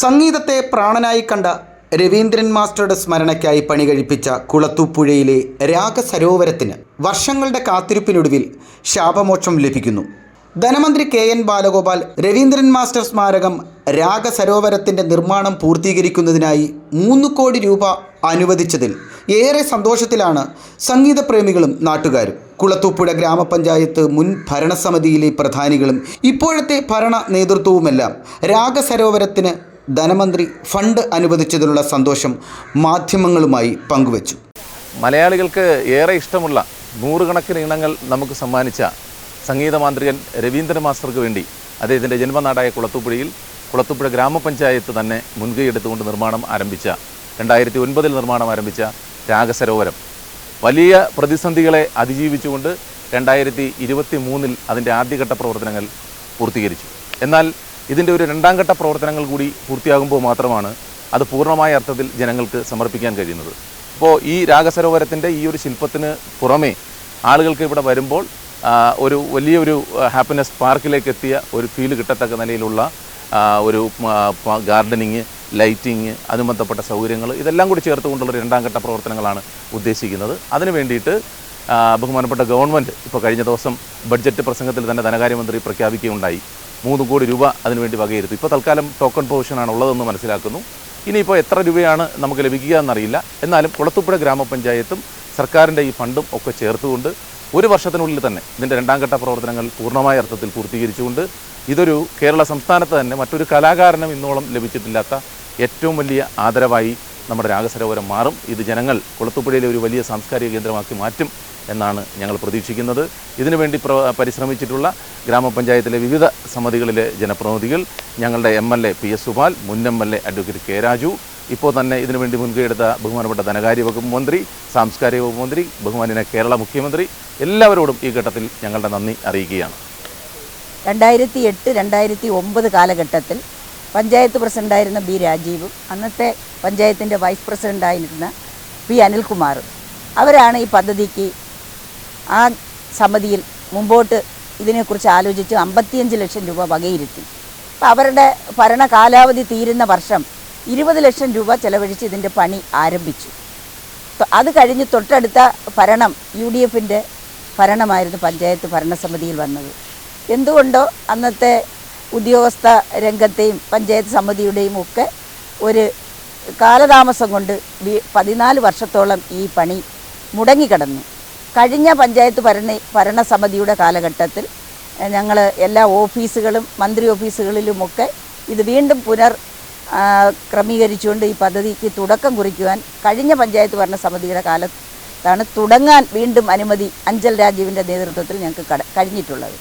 സംഗീതത്തെ പ്രാണനായി കണ്ട രവീന്ദ്രൻ മാസ്റ്ററുടെ സ്മരണയ്ക്കായി പണി കഴിപ്പിച്ച കുളത്തൂപ്പുഴയിലെ രാഗസരോവരത്തിന് വർഷങ്ങളുടെ കാത്തിരിപ്പിനൊടുവിൽ ശാപമോക്ഷം ലഭിക്കുന്നു. ധനമന്ത്രി K N Balagopal Raveendran master സ്മാരകം രാഗസരോവരത്തിന്റെ നിർമ്മാണം പൂർത്തീകരിക്കുന്നതിനായി മൂന്ന് കോടി രൂപ അനുവദിച്ചതിൽ ഏറെ സന്തോഷത്തിലാണ് സംഗീതപ്രേമികളും നാട്ടുകാരും. കുളത്തൂപ്പുഴ ഗ്രാമപഞ്ചായത്ത് മുൻ ഭരണസമിതിയിലെ പ്രധാനികളും ഇപ്പോഴത്തെ ഭരണ നേതൃത്വവുമെല്ലാം രാഗസരോവരത്തിന് ധനമന്ത്രി ഫണ്ട് അനുവദിച്ചതിലുള്ള സന്തോഷം മാധ്യമങ്ങളുമായി പങ്കുവച്ചു. മലയാളികൾക്ക് ഏറെ ഇഷ്ടമുള്ള നൂറുകണക്കിന് ഇണങ്ങൾ നമുക്ക് സമ്മാനിച്ച സംഗീത മാന്ത്രികൻ രവീന്ദ്രൻ മാസ്റ്റർക്ക് വേണ്ടി അദ്ദേഹത്തിന്റെ ജന്മനാടായ കുളത്തുപുഴയിൽ കുളത്തുപുഴ ഗ്രാമപഞ്ചായത്ത് തന്നെ മുൻകൈ എടുത്തുകൊണ്ട് നിർമ്മാണം ആരംഭിച്ച രണ്ടായിരത്തി ഒൻപതിൽ നിർമ്മാണം ആരംഭിച്ച രാഗസരോവരം. വലിയ പ്രതിസന്ധികളെ അതിജീവിച്ചുകൊണ്ട് രണ്ടായിരത്തി ഇരുപത്തി മൂന്നിൽ അതിന്റെ ആദ്യഘട്ട പ്രവർത്തനങ്ങൾ പൂർത്തീകരിച്ചു. എന്നാൽ ഇതിന്റെ ഒരു രണ്ടാം ഘട്ട പ്രവർത്തനങ്ങൾ കൂടി പൂർത്തിയാകുമ്പോൾ മാത്രമാണ് അത് പൂർണമായ അർത്ഥത്തിൽ ജനങ്ങൾക്ക് സമർപ്പിക്കാൻ കഴിയുന്നത്. അപ്പോൾ ഈ രാഗസരോവരത്തിന്റെ ഈ ഒരു ശില്പത്തിന് പുറമേ ആളുകൾക്ക് ഇവിടെ വരുമ്പോൾ ഒരു വലിയൊരു ഹാപ്പിനെസ് പാർക്കിലേക്ക് എത്തിയ ഒരു ഫീൽ കിട്ടത്തക്ക നിലയിലുള്ള ഒരു ഗാർഡനിങ് ലൈറ്റിങ് അതും ബന്ധപ്പെട്ട സൗകര്യങ്ങൾ ഇതെല്ലാം കൂടി ചേർത്തുകൊണ്ടുള്ള കൊണ്ടുള്ള രണ്ടാം ഘട്ട പ്രവർത്തനങ്ങളാണ് ഉദ്ദേശിക്കുന്നത്. അതിനു വേണ്ടിയിട്ട് ബഹുമാനപ്പെട്ട ഗവൺമെന്റ് ഇപ്പോൾ കഴിഞ്ഞ ദിവസം ബഡ്ജറ്റ് പ്രസംഗത്തിൽ തന്നെ ധനകാര്യമന്ത്രി പ്രഖ്യാപിക്കുകയുണ്ടായി. മൂന്ന് കോടി രൂപ അതിനുവേണ്ടി വകയിരുത്തും. ഇപ്പോൾ തൽക്കാലം ടോക്കൺ പ്രൊവിഷനാണ് ഉള്ളതെന്ന് മനസ്സിലാക്കുന്നു. ഇനിയിപ്പോൾ എത്ര രൂപയാണ് നമുക്ക് ലഭിക്കുക എന്നറിയില്ല. എന്നാലും കുളത്തുപ്പുഴ ഗ്രാമപഞ്ചായത്തും സർക്കാരിന്റെ ഈ ഫണ്ടും ഒക്കെ ചേർത്തുകൊണ്ട് ഒരു വർഷത്തിനുള്ളിൽ തന്നെ ഇതിന്റെ രണ്ടാം ഘട്ട പ്രവർത്തനങ്ങൾ പൂർണമായ അർത്ഥത്തിൽ പൂർത്തീകരിച്ചുകൊണ്ട് ഇതൊരു കേരള സംസ്ഥാനത്ത് തന്നെ മറ്റൊരു കലാകാരനും ഇന്നോളം ലഭിച്ചിട്ടില്ലാത്ത ഏറ്റവും വലിയ ആദരവായി നമ്മുടെ രാഗസരോവരം മാറും. ഇത് ജനങ്ങൾ കുളത്തുപ്പുഴയിലെ ഒരു വലിയ സാംസ്കാരിക കേന്ദ്രമാക്കി മാറ്റും. എന്നാണ് ഞങ്ങൾ പ്രതീക്ഷിക്കുന്നത്. ഇതിനുവേണ്ടി പ്ര പരിശ്രമിച്ചിട്ടുള്ള ഗ്രാമപഞ്ചായത്തിലെ വിവിധ സമിതികളിലെ ജനപ്രതിനിധികൾ ഞങ്ങളുടെ M L A P S Supal മുൻ M L A advocate K Raju ഇപ്പോൾ തന്നെ ഇതിനുവേണ്ടി മുൻകൈയെടുത്ത ബഹുമാനപ്പെട്ട ധനകാര്യ വകുപ്പ് മന്ത്രി സാംസ്കാരിക വകുപ്പ് മന്ത്രി ബഹുമാനിന കേരള മുഖ്യമന്ത്രി എല്ലാവരോടും ഈ ഘട്ടത്തിൽ ഞങ്ങളുടെ നന്ദി അറിയിക്കുകയാണ്. രണ്ടായിരത്തി എട്ട് രണ്ടായിരത്തി ഒമ്പത് കാലഘട്ടത്തിൽ പഞ്ചായത്ത് പ്രസിഡന്റായിരുന്ന ബി രാജീവും അന്നത്തെ പഞ്ചായത്തിന്റെ വൈസ് പ്രസിഡന്റായിരുന്ന പി അനിൽകുമാറും അവരാണ് ഈ പദ്ധതിക്ക് ആ സമിതിയിൽ മുമ്പോട്ട് ഇതിനെക്കുറിച്ച് ആലോചിച്ച് അമ്പത്തിയഞ്ച് ലക്ഷം രൂപ വകയിരുത്തി. അപ്പോൾ അവരുടെ ഭരണ കാലാവധി തീരുന്ന വർഷം ഇരുപത് ലക്ഷം രൂപ ചെലവഴിച്ച് ഇതിന്റെ പണി ആരംഭിച്ചു. അത് കഴിഞ്ഞ് തൊട്ടടുത്ത ഭരണം യു ഡി എഫിന്റെ ഭരണമായിരുന്നു പഞ്ചായത്ത് ഭരണസമിതിയിൽ വന്നത്. എന്തുകൊണ്ടോ അന്നത്തെ ഉദ്യോഗസ്ഥ രംഗത്തെയും പഞ്ചായത്ത് സമിതിയുടെയും ഒക്കെ ഒരു കാലതാമസം കൊണ്ട് പതിനാല് വർഷത്തോളം ഈ പണി മുടങ്ങിക്കിടന്നു. കഴിഞ്ഞ പഞ്ചായത്ത് ഭരണ ഭരണസമിതിയുടെ കാലഘട്ടത്തിൽ ഞങ്ങൾ എല്ലാ ഓഫീസുകളും മന്ത്രി ഓഫീസുകളിലുമൊക്കെ ഇത് വീണ്ടും പുനർ ക്രമീകരിച്ചുകൊണ്ട് ഈ പദ്ധതിക്ക് തുടക്കം കുറിക്കുവാൻ കഴിഞ്ഞ പഞ്ചായത്ത് ഭരണസമിതിയുടെ കാലത്താണ് തുടങ്ങാൻ വീണ്ടും അനുമതി അഞ്ചൽ രാജീവിന്റെ നേതൃത്വത്തിൽ ഞങ്ങൾക്ക് കഴിഞ്ഞിട്ടുള്ളത്.